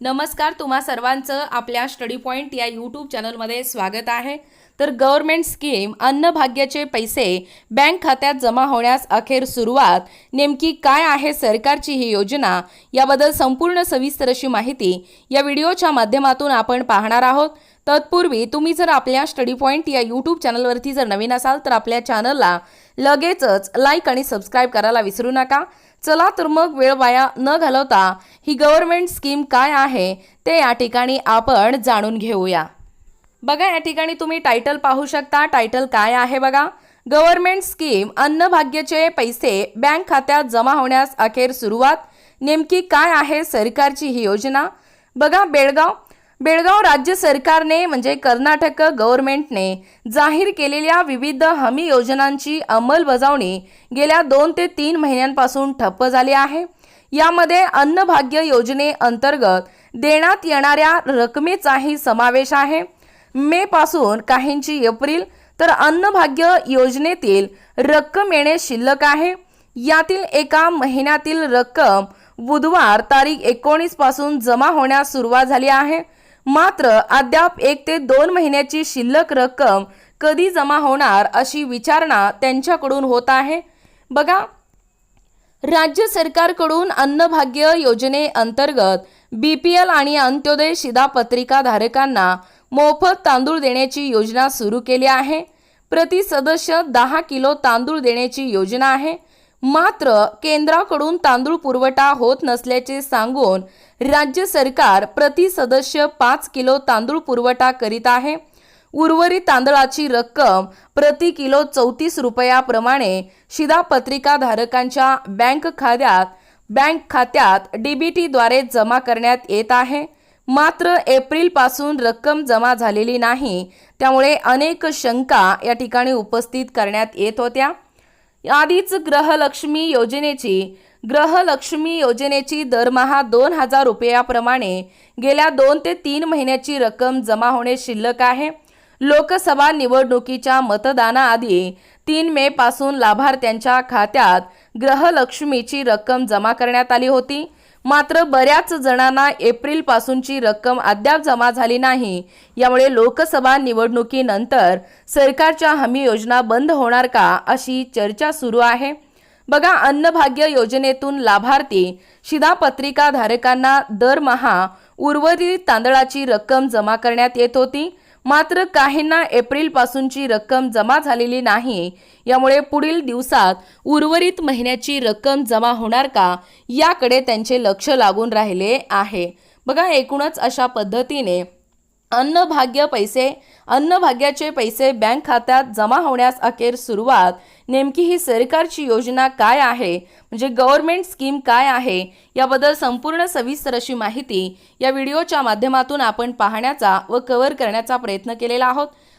नमस्कार तुम्हा सर्वांचं आपल्या स्टडी पॉईंट या यूट्यूब चॅनलमध्ये स्वागत आहे. तर गव्हर्नमेंट स्कीम अन्नभाग्याचे पैसे बँक खात्यात जमा होण्यास अखेर सुरुवात. नेमकी काय आहे सरकारची ही योजना? याबद्दल संपूर्ण सविस्तर अशी माहिती या व्हिडिओच्या माध्यमातून आपण पाहणार आहोत. तत्पूर्वी तुम्ही जर आपल्या स्टडी पॉईंट या यूट्यूब चॅनलवरती जर नवीन असाल तर आपल्या चॅनलला लगेचच लाईक आणि सबस्क्राईब करायला विसरू नका. चला तर मग वेळ वाया न घालवता ही गव्हर्नमेंट स्कीम काय आहे ते या ठिकाणी आपण जाणून घेऊया. बघा या ठिकाणी तुम्ही टायटल पाहू शकता. टायटल काय आहे बघा? गव्हर्नमेंट स्कीम अन्नभाग्याचे पैसे बँक खात्यात जमा होण्यास अखेर सुरुवात. नेमकी काय आहे सरकारची ही योजना? बघा बेळगाव बेळगाव राज्य सरकारने म्हणजे कर्नाटक गव्हर्नमेंटने जाहीर केलेल्या विविध हमी योजनांची अंमलबजावणी गेल्या दोन ते तीन महिन्यांपासून ठप्प झाली आहे. यामध्ये अन्नभाग्य योजनेअंतर्गत देण्यात येणाऱ्या रकमेचाही समावेश आहे. मे पासून काहींची एप्रिल तर अन्नभाग्य योजनेतील रक्कम येणे शिल्लक आहे. यातील एका महिन्यातील रक्कम बुधवार तारीख एकोणीसपासून जमा होण्यास सुरुवात झाली आहे. मात्र अद्याप एक ते दोन महिन्याची शिल्लक रक्कम कधी जमा होणार अशी विचारणा त्यांच्याकडून होत आहे? बघा. राज्य सरकारकडून अन्नभाग्य योजनेअंतर्गत बी पी एल आणि अंत्योदय शिधापत्रिका धारकांना मोफत तांदूळ देण्याची योजना सुरू केली आहे. प्रति सदस्य दहा किलो तांदूळ देण्याची योजना आहे. मात्र केंद्राकडून तांदूळ पुरवठा होत नसल्याचे सांगून राज्य सरकार प्रति सदस्य पाच किलो तांदूळ पुरवठा करीत आहे. उर्वरित तांदळाची रक्कम प्रति किलो चौतीस रुपयाप्रमाणे शिधापत्रिका धारकांच्या बँक खात्यात बँक खात्यात डीबीटीद्वारे जमा करण्यात येत आहे. मात्र एप्रिलपासून रक्कम जमा झालेली नाही. त्यामुळे अनेक शंका या ठिकाणी उपस्थित करण्यात येत होत्या. आधीच ग्रहलक्ष्मी योजनेची ग्रहलक्ष्मी योजनेची दरमहा दोन हजार रुपयाप्रमाणे गेल्या दोन ते तीन महिन्याची रक्कम जमा होणे शिल्लक आहे. लोकसभा निवडणुकीच्या मतदानाआधी तीन मे पासून लाभार्थ्यांच्या खात्यात ग्रहलक्ष्मीची रक्कम जमा करण्यात आली होती. मात्र बऱ्याच जणांना एप्रिल पासूनची रक्कम अद्याप जमा झाली नाही. यामुळे लोकसभा निवडणुकीनंतर सरकारच्या हमी योजना बंद होणार का अशी चर्चा सुरू आहे. बघा अन्नभाग्य योजनेतून लाभार्थी शिधापत्रिका धारकांना दरमहा उर्वरित तांदळाची रक्कम जमा करण्यात येत होती. मात्र काहींना एप्रिलपासूनची रक्कम जमा झालेली नाही. यामुळे पुढील दिवसात उर्वरित महिन्याची रक्कम जमा होणार का याकडे त्यांचे लक्ष लागून राहिले आहे. बघा एकूणच अशा पद्धतीने अन्नभाग्य पैसे अन्नभाग्याचे पैसे बँक खात्यात जमा होण्यास अखेर सुरुवात. नेमकी ही सरकारची योजना काय आहे? म्हणजे गव्हर्नमेंट स्कीम काय आहे? याबद्दल संपूर्ण सविस्तर अशी माहिती या व्हिडिओच्या माध्यमातून आपण पाहण्याचा व कव्हर करण्याचा प्रयत्न केलेला आहोत.